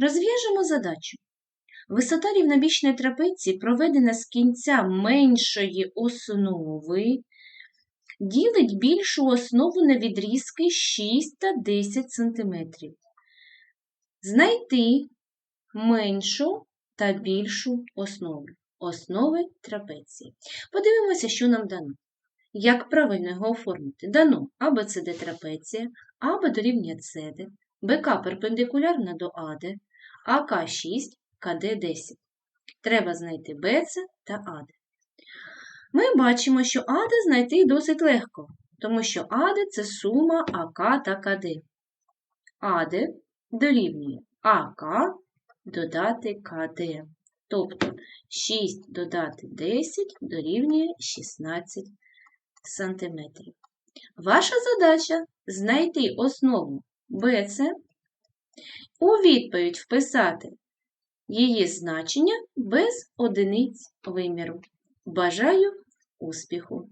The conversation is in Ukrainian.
Розв'яжемо задачу. Висота рівнобічної трапеції, проведена з кінця меншої основи, ділить більшу основу на відрізки 6 та 10 см. Знайти меншу та більшу основу. Основи трапеції. Подивимося, що нам дано. Як правильно його оформити? Дано АБЦД трапеція, АБ дорівнює СД, БК перпендикулярна до АД, АК 6, КД 10. Треба знайти БЦ та АД. Ми бачимо, що АД знайти досить легко, тому що АД це сума АК та КД. АД дорівнює АК додати КД. Тобто 6 додати 10 дорівнює 16 см. Ваша задача знайти основу БЦ, у відповідь вписати її значення без одиниць виміру. Бажаю успіху!